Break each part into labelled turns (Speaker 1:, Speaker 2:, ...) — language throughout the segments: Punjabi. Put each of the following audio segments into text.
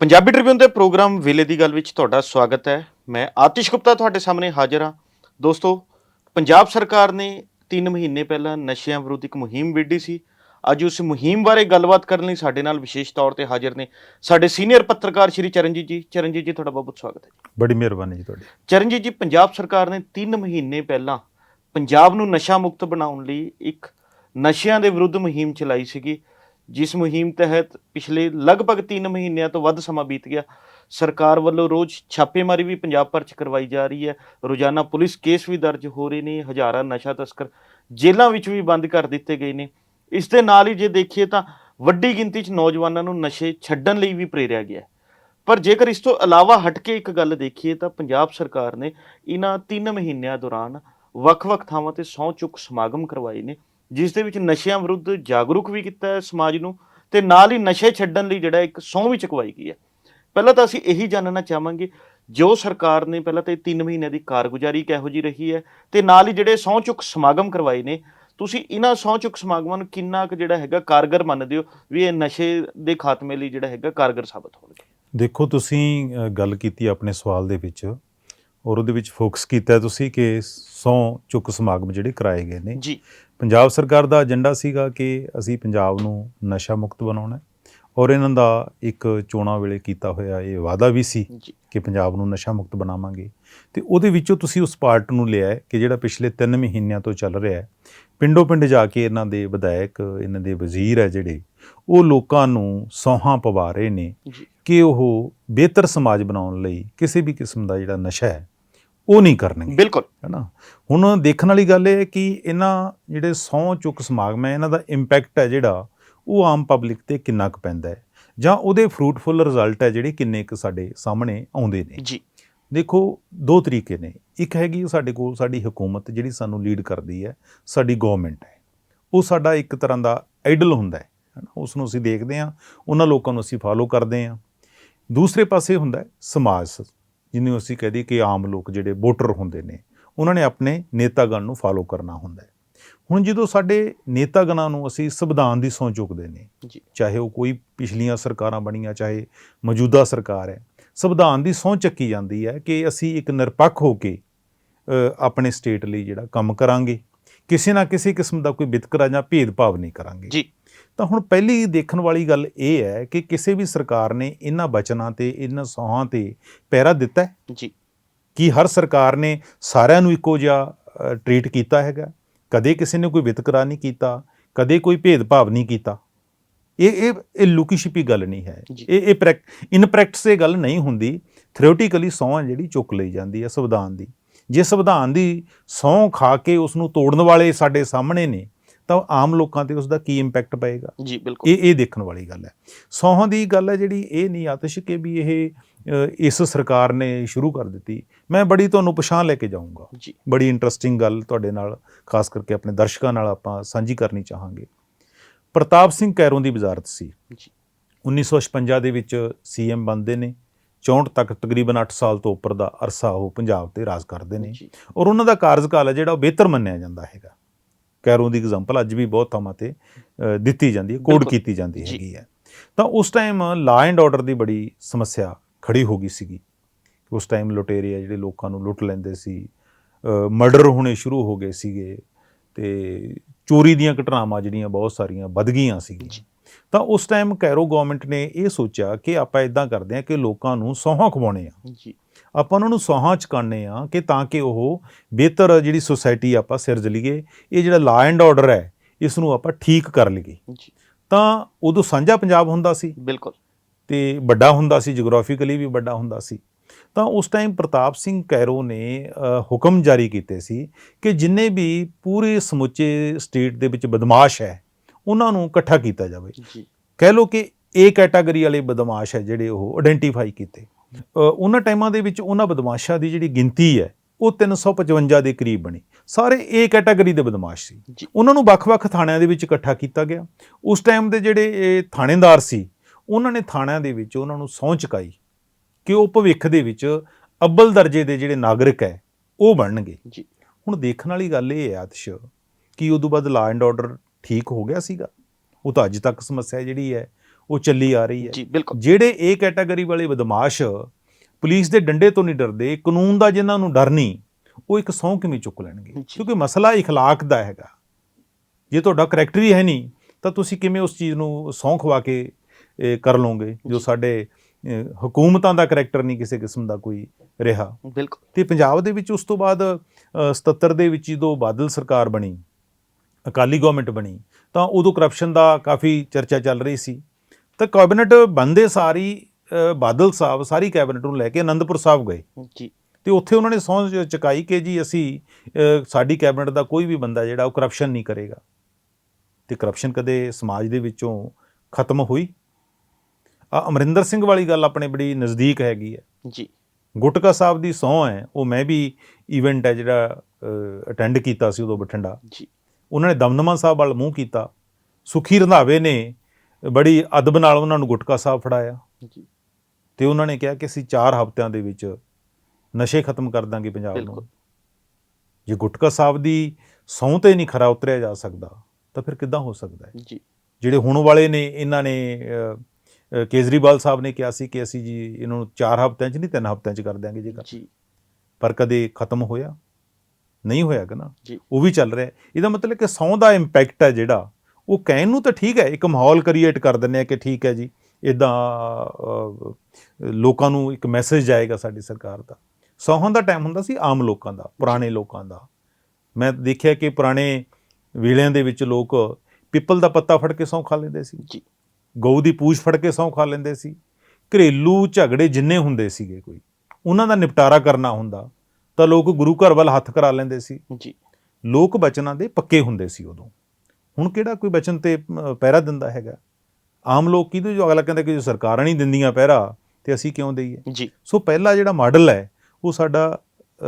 Speaker 1: ਪੰਜਾਬੀ ਟ੍ਰਿਬਿਊਨ ਦੇ ਪ੍ਰੋਗਰਾਮ ਵੇਲੇ ਦੀ ਗੱਲ ਵਿੱਚ ਤੁਹਾਡਾ ਸਵਾਗਤ ਹੈ। ਮੈਂ ਆਤਿਸ਼ ਗੁਪਤਾ ਤੁਹਾਡੇ ਸਾਹਮਣੇ ਹਾਜ਼ਰ ਹਾਂ। ਦੋਸਤੋ ਪੰਜਾਬ ਸਰਕਾਰ ਨੇ 3 ਮਹੀਨੇ ਪਹਿਲਾਂ ਨਸ਼ਿਆਂ ਵਿਰੁੱਧ ਇੱਕ ਮੁਹਿੰਮ ਵਿੱਢੀ ਸੀ। ਅੱਜ ਉਸ ਮੁਹਿੰਮ ਬਾਰੇ ਗੱਲਬਾਤ ਕਰਨ ਲਈ ਸਾਡੇ ਨਾਲ ਵਿਸ਼ੇਸ਼ ਤੌਰ ਤੇ ਹਾਜ਼ਰ ਨੇ ਸਾਡੇ ਸੀਨੀਅਰ ਪੱਤਰਕਾਰ ਸ਼੍ਰੀ ਚਰਨਜੀਤ ਜੀ। ਚਰਨਜੀਤ ਜੀ ਤੁਹਾਡਾ ਬਹੁਤ ਸਵਾਗਤ ਹੈ।
Speaker 2: ਬੜੀ ਮਿਹਰਬਾਨੀ ਜੀ ਤੁਹਾਡੀ।
Speaker 1: ਚਰਨਜੀਤ ਜੀ ਪੰਜਾਬ ਸਰਕਾਰ ਨੇ 3 ਮਹੀਨੇ ਪਹਿਲਾਂ ਪੰਜਾਬ ਨੂੰ ਨਸ਼ਾ ਮੁਕਤ ਬਣਾਉਣ ਲਈ ਇੱਕ ਨਸ਼ਿਆਂ ਦੇ ਵਿਰੁੱਧ ਮੁਹਿੰਮ ਚਲਾਈ ਸੀਗੀ। ਜਿਸ ਮੁਹਿੰਮ ਤਹਿਤ ਪਿਛਲੇ ਲਗਭਗ 3 ਮਹੀਨਿਆਂ ਤੋਂ ਵੱਧ ਸਮਾਂ ਬੀਤ ਗਿਆ, ਸਰਕਾਰ ਵੱਲੋਂ ਰੋਜ਼ ਛਾਪੇਮਾਰੀ ਵੀ ਪੰਜਾਬ ਭਰ ਚ ਕਰਵਾਈ ਜਾ ਰਹੀ ਹੈ। ਰੋਜ਼ਾਨਾ ਪੁਲਿਸ ਕੇਸ ਵੀ ਦਰਜ ਹੋ ਰਹੇ ਨੇ, ਹਜ਼ਾਰਾਂ ਨਸ਼ਾ ਤਸਕਰ ਜੇਲ੍ਹਾਂ ਵਿੱਚ ਵੀ ਬੰਦ ਕਰ ਦਿੱਤੇ ਗਏ ਨੇ। ਇਸ ਦੇ ਨਾਲ ਹੀ ਜੇ ਦੇਖੀਏ ਤਾਂ ਵੱਡੀ ਗਿਣਤੀ 'ਚ ਨੌਜਵਾਨਾਂ ਨੂੰ ਨਸ਼ੇ ਛੱਡਣ ਲਈ ਵੀ ਪ੍ਰੇਰਿਆ ਗਿਆ ਪਰ ਜੇਕਰ ਇਸ ਤੋਂ ਇਲਾਵਾ ਹਟ ਕੇ ਇੱਕ ਗੱਲ ਦੇਖੀਏ ਤਾਂ ਪੰਜਾਬ ਸਰਕਾਰ ਨੇ ਇਹਨਾਂ 3 ਮਹੀਨਿਆਂ ਦੌਰਾਨ ਵੱਖ-ਵੱਖ ਥਾਵਾਂ ਤੇ ਸਹੁੰ ਚੁੱਕ ਸਮਾਗਮ ਕਰਵਾਏ ਨੇ। ਜਿਸ ਦੇ ਵਿੱਚ ਨਸ਼ਿਆਂ ਵਿਰੁੱਧ ਜਾਗਰੂਕ ਵੀ ਕੀਤਾ ਹੈ ਸਮਾਜ ਨੂੰ ਤੇ ਨਾਲ ਹੀ ਨਸ਼ੇ ਛੱਡਣ ਲਈ ਜਿਹੜਾ ਇੱਕ ਸਹੁੰ ਵੀ ਚੁਕਵਾਈ ਗਈ ਹੈ। ਪਹਿਲਾਂ ਤਾਂ ਅਸੀਂ ਇਹੀ ਜਾਣਨਾ ਚਾਹਾਂਗੇ ਜੋ ਸਰਕਾਰ ਨੇ ਪਹਿਲਾਂ ਤਾਂ ਇਹ 3 ਮਹੀਨਿਆਂ ਦੀ ਕਾਰਗੁਜ਼ਾਰੀ ਕਿਹੋ ਜੀ ਰਹੀ ਹੈ ਤੇ ਨਾਲ ਹੀ ਜਿਹੜੇ ਸਹੁੰ ਚੁੱਕ ਸਮਾਗਮ ਕਰਵਾਏ ਨੇ ਤੁਸੀਂ ਇਹਨਾਂ ਸਹੁੰ ਚੁੱਕ ਸਮਾਗਮਾਂ ਨੂੰ ਕਿੰਨਾ ਕੁ ਜਿਹੜਾ ਹੈਗਾ ਕਾਰਗਰ ਮੰਨਦੇ ਹੋ ਵੀ ਇਹ ਨਸ਼ੇ ਦੇ ਖਾਤਮੇ ਲਈ ਜਿਹੜਾ ਹੈਗਾ ਕਾਰਗਰ ਸਾਬਤ ਹੋਣਗੇ?
Speaker 2: ਦੇਖੋ ਤੁਸੀਂ ਗੱਲ ਕੀਤੀ ਆਪਣੇ ਸਵਾਲ ਦੇ ਵਿੱਚ ਔਰ ਉਹਦੇ ਵਿੱਚ ਫੋਕਸ ਕੀਤਾ ਤੁਸੀਂ ਕਿ ਸੌ ਚੁੱਕ ਸਮਾਗਮ ਜਿਹੜੇ ਕਰਾਏ ਗਏ ਨੇ।
Speaker 1: ਜੀ।
Speaker 2: ਪੰਜਾਬ ਸਰਕਾਰ ਦਾ ਏਜੰਡਾ ਸੀਗਾ ਕਿ ਅਸੀਂ ਪੰਜਾਬ ਨੂੰ ਨਸ਼ਾ ਮੁਕਤ ਬਣਾਉਣਾ ਔਰ ਇਹਨਾਂ ਦਾ ਇੱਕ ਚੋਣਾਂ ਵੇਲੇ ਕੀਤਾ ਹੋਇਆ ਇਹ ਵਾਅਦਾ ਵੀ ਸੀ ਕਿ ਪੰਜਾਬ ਨੂੰ ਨਸ਼ਾ ਮੁਕਤ ਬਣਾਵਾਂਗੇ। ਤੇ ਉਹਦੇ ਵਿੱਚੋਂ ਤੁਸੀਂ ਉਸ ਪਾਰਟ ਨੂੰ ਲਿਆ ਕਿ ਜਿਹੜਾ ਪਿਛਲੇ 3 ਮਹੀਨਿਆਂ ਤੋਂ ਚੱਲ ਰਿਹਾ ਹੈ ਪਿੰਡੋਂ ਪਿੰਡ ਜਾ ਕੇ ਇਹਨਾਂ ਦੇ ਵਿਧਾਇਕ ਇਹਨਾਂ ਦੇ ਵਜ਼ੀਰ ਹੈ ਜਿਹੜੇ ਉਹ ਲੋਕਾਂ ਨੂੰ ਸੌਹਾਂ ਪਵਾ ਰਹੇ ਨੇ ਕਿ ਉਹ ਬਿਹਤਰ ਸਮਾਜ ਬਣਾਉਣ ਲਈ ਕਿਸੇ ਵੀ ਕਿਸਮ ਦਾ ਜਿਹੜਾ ਨਸ਼ਾ ਹੈ ਉਹ ਨਹੀਂ ਕਰਨਗੇ।
Speaker 1: ਬਿਲਕੁਲ।
Speaker 2: ਹੈਨਾ ਹੁਣ ਦੇਖਣ ਵਾਲੀ ਗੱਲ ਇਹ ਹੈ ਕਿ ਇਹਨਾਂ ਜਿਹੜੇ ਸਹੁੰ ਚੁੱਕ ਸਮਾਗਮ ਹੈ ਇਹਨਾਂ ਦਾ ਇੰਪੈਕਟ ਹੈ ਜਿਹੜਾ ਉਹ ਆਮ ਪਬਲਿਕ ਤੇ ਕਿੰਨਾ ਕੁ ਪੈਂਦਾ ਹੈ? ਜਾਂ ਉਹਦੇ ਫਰੂਟਫੁਲ ਰਿਜ਼ਲਟ ਹੈ ਜਿਹੜੇ ਕਿੰਨੇ ਕੁ ਸਾਡੇ ਸਾਹਮਣੇ ਆਉਂਦੇ ਨੇ?
Speaker 1: ਜੀ।
Speaker 2: ਦੇਖੋ ਦੋ ਤਰੀਕੇ ਨੇ। ਇੱਕ ਹੈਗੀ ਸਾਡੇ ਕੋਲ ਸਾਡੀ ਹਕੂਮਤ ਜਿਹੜੀ ਸਾਨੂੰ ਲੀਡ ਕਰਦੀ ਹੈ ਸਾਡੀ ਗਵਰਨਮੈਂਟ ਹੈ। ਉਹ ਸਾਡਾ ਇੱਕ ਤਰ੍ਹਾਂ ਦਾ ਆਈਡਲ ਹੁੰਦਾ ਹੈ। ਉਸ ਨੂੰ? ਅਸੀਂ ਦੇਖਦੇ ਹਾਂ ਉਹਨਾਂ ਲੋਕਾਂ ਨੂੰ ਅਸੀਂ ਫਾਲੋ ਕਰਦੇ ਹਾਂ। ਦੂਸਰੇ ਪਾਸੇ ਹੁੰਦਾ ਹੈ ਸਮਾਜ ਜਿਹਨੂੰ ਅਸੀਂ ਕਹਦੇ ਕਿ ਆਮ ਲੋਕ ਜਿਹੜੇ ਵੋਟਰ ਹੁੰਦੇ ਨੇ ਉਹਨਾਂ ਨੇ ਆਪਣੇ ਨੇਤਾਗਣ ਨੂੰ ਫਾਲੋ ਕਰਨਾ ਹੁੰਦਾ ਹੈ। ਹੁਣ ਜਦੋਂ ਸਾਡੇ ਨੇਤਾਗਣਾਂ ਨੂੰ ਅਸੀਂ ਸੰਵਿਧਾਨ ਦੀ ਸਹੁੰ ਚੁੱਕਦੇ ਨੇ ਚਾਹੇ ਉਹ ਕੋਈ ਪਿਛਲੀਆਂ ਸਰਕਾਰਾਂ ਬਣੀਆਂ ਚਾਹੇ ਮੌਜੂਦਾ ਸਰਕਾਰ ਹੈ ਸੰਵਿਧਾਨ ਦੀ ਸਹੁੰ ਚੱਕੀ ਜਾਂਦੀ ਹੈ ਕਿ ਅਸੀਂ ਇੱਕ ਨਿਰਪੱਖ ਹੋ ਕੇ ਆਪਣੇ ਸਟੇਟ ਲਈ ਜਿਹੜਾ ਕੰਮ ਕਰਾਂਗੇ ਕਿਸੇ ਨਾ ਕਿਸੇ ਕਿਸਮ ਦਾ ਕੋਈ ਵਿਤਕਰਾ ਜਾਂ ਭੇਦਭਾਵ ਨਹੀਂ ਕਰਾਂਗੇ।
Speaker 1: ਜੀ।
Speaker 2: ਤਾਂ ਹੁਣ ਪਹਿਲੀ ਦੇਖਣ ਵਾਲੀ ਗੱਲ ਇਹ ਹੈ ਕਿ ਕਿਸੇ ਵੀ ਸਰਕਾਰ ਨੇ ਇਹਨਾਂ ਬਚਨਾਂ ਤੇ ਇਹਨਾਂ ਸੌਹਾਂ ਤੇ ਪਹਿਰਾ ਦਿੱਤਾ ਹੈ?
Speaker 1: ਜੀ।
Speaker 2: ਕਿ ਹਰ ਸਰਕਾਰ ਨੇ ਸਾਰਿਆਂ ਨੂੰ ਇੱਕੋ ਜਿਹਾ ਟ੍ਰੀਟ ਕੀਤਾ ਹੈਗਾ? ਕਦੇ ਕਿਸੇ ਨੇ ਕੋਈ ਵਿਤਕਰਾ ਨਹੀਂ ਕੀਤਾ ਕਦੇ ਕੋਈ ਭੇਦਭਾਵ ਨਹੀਂ ਕੀਤਾ। ਇਹ ਇਹ ਇਹ ਲੁਕੀ ਛਿਪੀ ਗੱਲ ਨਹੀਂ ਹੈ। ਇਹ ਇਹ ਇਨ ਪ੍ਰੈਕਟਿਸ ਇਹ ਗੱਲ ਨਹੀਂ ਹੁੰਦੀ। ਥਿਓਰੀਟੀਕਲੀ ਸਹੁੰ ਹੈ ਜਿਹੜੀ ਚੁੱਕ ਲਈ ਜਾਂਦੀ ਹੈ ਸੰਵਿਧਾਨ ਦੀ। ਜੇ ਸੰਵਿਧਾਨ ਦੀ ਸਹੁੰ ਖਾ ਕੇ ਉਸ ਨੂੰ ਤੋੜਨ ਵਾਲੇ ਸਾਡੇ ਸਾਹਮਣੇ ਨੇ ਤਾਂ ਆਮ ਲੋਕਾਂ ਤੇ ਉਸ ਦਾ ਕੀ ਇੰਪੈਕਟ ਪਏਗਾ?
Speaker 1: ਜੀ ਬਿਲਕੁਲ।
Speaker 2: ਇਹ ਇਹ ਦੇਖਣ ਵਾਲੀ ਗੱਲ ਹੈ। ਸੌਹਾਂ ਦੀ ਗੱਲ ਹੈ ਜਿਹੜੀ ਇਹ ਨਹੀਂ ਆਤਿਸ਼ ਕਿ ਵੀ ਇਹ ਇਸ ਸਰਕਾਰ ਨੇ ਸ਼ੁਰੂ ਕਰ ਦਿੱਤੀ। ਮੈਂ ਬੜੀ ਤੁਹਾਨੂੰ ਪਛਾਣ ਲੈ ਕੇ ਜਾਊਂਗਾ।
Speaker 1: ਜੀ।
Speaker 2: ਬੜੀ ਇੰਟਰਸਟਿੰਗ ਗੱਲ ਤੁਹਾਡੇ ਨਾਲ ਖਾਸ ਕਰਕੇ ਆਪਣੇ ਦਰਸ਼ਕਾਂ ਨਾਲ ਆਪਾਂ ਸਾਂਝੀ ਕਰਨੀ ਚਾਹਾਂਗੇ। ਪ੍ਰਤਾਪ ਸਿੰਘ ਕੈਰੋਂ ਦੀ ਵਜ਼ਾਰਤ ਸੀ।
Speaker 1: ਜੀ।
Speaker 2: 1956 ਦੇ ਵਿੱਚ ਸੀਐਮ ਬਣਦੇ ਨੇ। 64 ਤੱਕ ਤਕਰੀਬਨ 8 ਸਾਲ ਤੋਂ ਉੱਪਰ ਦਾ ਅਰਸਾ ਉਹ ਪੰਜਾਬ ਤੇ ਰਾਜ ਕਰਦੇ ਨੇ। ਔਰ ਉਹਨਾਂ ਦਾ ਕਾਰਜਕਾਲ ਹੈ ਜਿਹੜਾ ਉਹ ਬਿਹਤਰ ਮੰਨਿਆ ਜਾਂਦਾ ਹੈਗਾ। ਕੈਰੋਂ ਦੀ ਐਗਜ਼ਾਮਪਲ ਅੱਜ ਵੀ ਬਹੁਤ ਥਾਵਾਂ ਤੇ ਦਿੱਤੀ ਜਾਂਦੀ ਹੈ ਕੋਡ। ਕੀਤੀ ਜਾਂਦੀ। ਹੈਗੀ ਹੈ ਤਾਂ ਉਸ ਟਾਈਮ ਲਾ ਐਂਡ ਆਰਡਰ ਦੀ ਬੜੀ ਸਮੱਸਿਆ ਖੜੀ ਹੋ ਗਈ ਸੀਗੀ ਉਸ ਟਾਈਮ ਲੁਟੇਰੇ ਆ ਜਿਹੜੇ ਲੋਕਾਂ ਨੂੰ ਲੁੱਟ ਲੈਂਦੇ ਸੀ ਮਰਡਰ ਹੋਣੇ ਸ਼ੁਰੂ ਹੋ ਗਏ ਸੀਗੇ ਤੇ ਚੋਰੀ ਦੀਆਂ ਘਟਨਾਵਾਂ ਜਿਹੜੀਆਂ ਬਹੁਤ ਸਾਰੀਆਂ ਵੱਧ ਗਈਆਂ ਸੀਗੀਆਂ। ਤਾਂ ਉਸ ਟਾਈਮ ਕੈਰੋ ਗਵਰਨਮੈਂਟ ਨੇ ਇਹ ਸੋਚਿਆ ਕਿ ਆਪਾਂ ਇਦਾਂ ਕਰਦੇ ਹਾਂ ਕਿ ਲੋਕਾਂ ਨੂੰ ਸੌਹਾਂ ਖਵਾਉਣੇ ਆ
Speaker 1: ਜੀ
Speaker 2: ਆਪਾਂ ਉਹਨਾਂ ਨੂੰ ਸੌਹਾਂ ਚਕਾਣੇ ਆ ਕਿ ਤਾਂ ਕਿ ਉਹ ਬਿਹਤਰ ਜਿਹੜੀ ਸੁਸਾਇਟੀ ਆਪਾਂ ਸਿਰਜ ਲਈਏ ਇਹ ਜਿਹੜਾ ਲਾ ਐਂਡ ਆਰਡਰ ਹੈ ਇਸ ਨੂੰ ਆਪਾਂ ਠੀਕ ਕਰ ਲਈਏ।
Speaker 1: ਜੀ।
Speaker 2: ਤਾਂ ਉਦੋਂ ਸਾਂਝਾ ਪੰਜਾਬ ਹੁੰਦਾ ਸੀ।
Speaker 1: ਬਿਲਕੁਲ।
Speaker 2: ਤੇ ਵੱਡਾ ਹੁੰਦਾ ਸੀ ਜਿਓਗ੍ਰਾਫੀਕਲੀ ਵੀ ਵੱਡਾ ਹੁੰਦਾ ਸੀ। ਤਾਂ ਉਸ ਟਾਈਮ ਪ੍ਰਤਾਪ ਸਿੰਘ ਕੈਰੋ ਨੇ ਹੁਕਮ ਜਾਰੀ ਕੀਤੇ ਸੀ ਕਿ ਜਿੰਨੇ ਵੀ ਪੂਰੇ ਸਮੁੱਚੇ ਸਟੇਟ ਦੇ ਵਿੱਚ ਬਦਮਾਸ਼ ਹੈ ਉਹਨਾਂ ਨੂੰ ਇਕੱਠਾ ਕੀਤਾ ਜਾਵੇ।
Speaker 1: ਜੀ।
Speaker 2: ਕਹਿ ਲਓ ਕਿ ਏ ਕੈਟਾਗਰੀ ਵਾਲੇ ਬਦਮਾਸ਼ ਹੈ ਜਿਹੜੇ ਉਹ ਆਇਡੈਂਟੀਫਾਈ ਕੀਤੇ। ਉਹਨਾਂ ਟਾਈਮਾਂ ਦੇ ਵਿੱਚ ਉਹਨਾਂ ਬਦਮਾਸ਼ਾਂ ਦੀ ਜਿਹੜੀ ਗਿਣਤੀ ਹੈ ਉਹ 355 ਦੇ ਕਰੀਬ ਬਣੀ। ਸਾਰੇ ਏ ਕੈਟਾਗਰੀ ਦੇ ਬਦਮਾਸ਼ ਸੀ। ਉਹਨਾਂ ਨੂੰ ਵੱਖ-ਵੱਖ ਥਾਣਿਆਂ ਦੇ ਵਿੱਚ ਇਕੱਠਾ ਕੀਤਾ ਗਿਆ। ਉਸ ਟਾਈਮ ਦੇ ਜਿਹੜੇ ਇਹ ਥਾਣੇਦਾਰ ਸੀ ਉਹਨਾਂ ਨੇ ਥਾਣਿਆਂ ਦੇ ਵਿੱਚ ਉਹਨਾਂ ਨੂੰ ਸਹੁੰ ਚੁਕਾਈ ਕਿ ਉਹ ਭਵਿੱਖ ਦੇ ਵਿੱਚ ਅੱਵਲ ਦਰਜੇ ਦੇ ਜਿਹੜੇ ਨਾਗਰਿਕ ਹੈ ਉਹ ਬਣਨਗੇ।
Speaker 1: ਜੀ।
Speaker 2: ਹੁਣ ਦੇਖਣ ਵਾਲੀ ਗੱਲ ਇਹ ਹੈ ਆਤਿਸ਼ ਕਿ ਉਦੋਂ ਬਾਅਦ ਲਾ ਐਂਡ ਆਰਡਰ ਠੀਕ ਹੋ ਗਿਆ ਸੀਗਾ। ਉਹ ਤਾਂ ਅੱਜ ਤੱਕ ਸਮੱਸਿਆ ਜਿਹੜੀ ਹੈ ਉਹ ਚੱਲੀ ਆ ਰਹੀ ਹੈ
Speaker 1: ਜੀ ਬਿਲਕੁਲ
Speaker 2: ਜਿਹੜੇ ਇਹ ਕੈਟਾਗਰੀ ਵਾਲੇ ਬਦਮਾਸ਼ ਪੁਲਿਸ ਦੇ ਡੰਡੇ ਤੋਂ ਨਹੀਂ ਡਰਦੇ ਕਾਨੂੰਨ ਦਾ ਜਿਨ੍ਹਾਂ ਨੂੰ ਡਰ ਨਹੀਂ ਉਹ ਇੱਕ ਸਹੁੰ ਕਿਵੇਂ ਚੁੱਕ ਲੈਣਗੇ
Speaker 1: ਜੀ।
Speaker 2: ਕਿਉਂਕਿ ਮਸਲਾ اخلاق ਦਾ ਹੈਗਾ ਜੇ ਤੁਹਾਡਾ ਕਰੈਕਟਰ ਹੀ ਹੈ ਨਹੀਂ ਤਾਂ ਤੁਸੀਂ ਕਿਵੇਂ ਉਸ ਚੀਜ਼ ਨੂੰ ਸਹੁੰ ਖਵਾ ਕੇ ਇਹ, ਕਰ ਲਓਗੇ ਜੋ
Speaker 1: ਜੀ।
Speaker 2: ਸਾਡੇ ਅ, ਹਕੂਮਤਾਂ ਦਾ ਕਰੈਕਟਰ ਨਹੀਂ ਕਿਸੇ ਕਿਸਮ ਦਾ ਕੋਈ ਰਿਹਾ
Speaker 1: ਬਿਲਕੁਲ
Speaker 2: ਤੇ ਪੰਜਾਬ ਦੇ ਵਿੱਚ ਉਸ ਤੋਂ ਬਾਅਦ ਅ, 77 ਦੇ ਵਿੱਚ ਜਦੋਂ ਬਾਦਲ ਸਰਕਾਰ ਬਣੀ ਅਕਾਲੀ ਗਵਰਨਮੈਂਟ ਬਣੀ ਤਾਂ ਉਦੋਂ ਕਰਪਸ਼ਨ ਦਾ ਕਾਫੀ ਚਰਚਾ ਚੱਲ ਰਹੀ ਸੀ ਤਾਂ ਕੈਬਨਿਟ ਬੰਦੇ ਸਾਰੀ ਬਾਦਲ ਸਾਹਿਬ ਸਾਰੀ ਕੈਬਨਿਟ ਨੂੰ ਲੈ ਕੇ ਆਨੰਦਪੁਰ ਸਾਹਿਬ ਗਏ।
Speaker 1: ਜੀ।
Speaker 2: ਤੇ ਉੱਥੇ ਉਹਨਾਂ ਨੇ ਸਹੁੰ ਚੁਕਾਈ ਕਿ ਜੀ ਅਸੀਂ ਸਾਡੀ ਕੈਬਨਿਟ ਦਾ ਕੋਈ ਵੀ ਬੰਦਾ ਜਿਹੜਾ ਉਹ ਕਰਪਸ਼ਨ ਨਹੀਂ ਕਰੇਗਾ। ਤੇ ਕਰਪਸ਼ਨ ਕਦੇ ਸਮਾਜ ਦੇ ਵਿੱਚੋਂ ਖਤਮ ਹੋਈ? ਆ ਅਮਰਿੰਦਰ ਸਿੰਘ ਵਾਲੀ ਗੱਲ ਆਪਣੇ ਬੜੀ ਨਜ਼ਦੀਕ ਹੈਗੀ ਹੈ।
Speaker 1: ਜੀ।
Speaker 2: ਗੁਟਕਾ ਸਾਹਿਬ ਦੀ ਸਹੁੰ ਹੈ ਉਹ ਮੈਂ ਵੀ ਇਵੈਂਟ ਹੈ ਜਿਹੜਾ ਅਟੈਂਡ ਕੀਤਾ ਸੀ ਉਦੋਂ ਬਠਿੰਡਾ।
Speaker 1: ਜੀ।
Speaker 2: ਉਹਨਾਂ ਨੇ ਦਮਦਮਾ ਸਾਹਿਬ ਵੱਲ ਮੂੰਹ ਕੀਤਾ। ਸੁਖੀ ਰੰਧਾਵੇ ਨੇ ਬੜੀ ਅਦਬ ਨਾਲ ਉਹਨਾਂ ਨੂੰ ਗੁਟਕਾ ਸਾਹਿਬ ਫੜਾਇਆ।
Speaker 1: ਜੀ।
Speaker 2: ਤੇ ਉਹਨਾਂ ਨੇ ਕਿਹਾ ਕਿ ਅਸੀਂ 4 ਹਫ਼ਤਿਆਂ ਦੇ ਵਿੱਚ ਨਸ਼ੇ ਖਤਮ ਕਰ ਦਾਂਗੇ ਪੰਜਾਬ
Speaker 1: ਬਿਲਕੁਲ।
Speaker 2: ਨੂੰ ਜੇ ਗੁਟਕਾ ਸਾਹਿਬ ਦੀ ਸਹੁੰ ਤੇ ਨਹੀਂ ਖਰਾ ਉਤਰਿਆ ਜਾ ਸਕਦਾ ਤਾਂ ਫਿਰ ਕਿੱਦਾਂ ਹੋ ਸਕਦਾ ਹੈ?
Speaker 1: ਜੀ।
Speaker 2: ਜਿਹੜੇ ਹੁਣ ਵਾਲੇ ਨੇ ਇਹਨਾਂ ਨੇ ਕੇਜਰੀਵਾਲ ਸਾਹਿਬ ਨੇ ਕਿਹਾ ਸੀ ਕਿ ਅਸੀਂ ਜੀ ਇਹਨਾਂ ਨੂੰ 4 ਹਫ਼ਤਿਆਂ 'ਚ ਨਹੀਂ 3 ਹਫ਼ਤਿਆਂ 'ਚ ਕਰ ਦਿਆਂਗੇ ਜੇਕਰ।
Speaker 1: ਜੀ।
Speaker 2: ਪਰ ਕਦੇ ਖਤਮ ਹੋਇਆ? ਨਹੀਂ ਹੋਇਆ ਕਿ ਨਾ। ਉਹ ਵੀ ਚੱਲ ਰਿਹਾ। ਇਹਦਾ ਮਤਲਬ ਕਿ ਸੌਂ ਦਾ ਇੰਪੈਕਟ ਹੈ ਜਿਹੜਾ ਉਹ ਕਹਿਣ ਨੂੰ ਤਾਂ ਠੀਕ ਹੈ ਇੱਕ ਮਾਹੌਲ ਕ੍ਰੀਏਟ ਕਰ ਦਿੰਦੇ ਆ ਕਿ ਠੀਕ ਹੈ ਜੀ ਇਦਾਂ ਲੋਕਾਂ ਨੂੰ ਇੱਕ ਮੈਸੇਜ ਜਾਏਗਾ ਸਾਡੀ ਸਰਕਾਰ ਦਾ। ਸੌਹਾਂ ਦਾ ਟਾਈਮ ਹੁੰਦਾ ਸੀ ਆਮ ਲੋਕਾਂ ਦਾ ਪੁਰਾਣੇ ਲੋਕਾਂ ਦਾ। ਮੈਂ ਦੇਖਿਆ ਕਿ ਪੁਰਾਣੇ ਵੇਲਿਆਂ ਦੇ ਵਿੱਚ ਲੋਕ ਪਿੱਪਲ ਦਾ ਪੱਤਾ ਫੜ ਕੇ ਸੌਂ ਖਾ ਲੈਂਦੇ ਸੀ।
Speaker 1: ਜੀ।
Speaker 2: ਗਊ ਦੀ ਪੂਛ ਫੜ ਕੇ ਸਹੁੰ ਖਾ ਲੈਂਦੇ ਸੀ। ਘਰੇਲੂ ਝਗੜੇ ਜਿੰਨੇ ਹੁੰਦੇ ਸੀਗੇ ਕੋਈ ਉਹਨਾਂ ਦਾ ਨਿਪਟਾਰਾ ਕਰਨਾ ਹੁੰਦਾ ਤਾਂ ਲੋਕ ਗੁਰੂ ਘਰ ਵੱਲ ਹੱਥ ਕਰਾ ਲੈਂਦੇ ਸੀ।
Speaker 1: ਜੀ।
Speaker 2: ਲੋਕ ਬਚਨਾਂ ਦੇ ਪੱਕੇ ਹੁੰਦੇ ਸੀ ਉਦੋਂ। ਹੁਣ ਕਿਹੜਾ ਕੋਈ ਬਚਨ ਤੇ ਪਹਿਰਾ ਦਿੰਦਾ ਹੈਗਾ? ਆਮ ਲੋਕ ਕਿਹਦੇ ਜੋ ਅਗਲਾ ਕਹਿੰਦਾ ਕਿ ਜੋ ਸਰਕਾਰਾਂ ਨਹੀਂ ਦਿੰਦੀਆਂ ਪਹਿਰਾ ਤੇ ਅਸੀਂ ਕਿਉਂ ਦਈਏ?
Speaker 1: ਜੀ।
Speaker 2: ਸੋ ਪਹਿਲਾ ਜਿਹੜਾ ਮਾਡਲ ਹੈ ਉਹ ਸਾਡਾ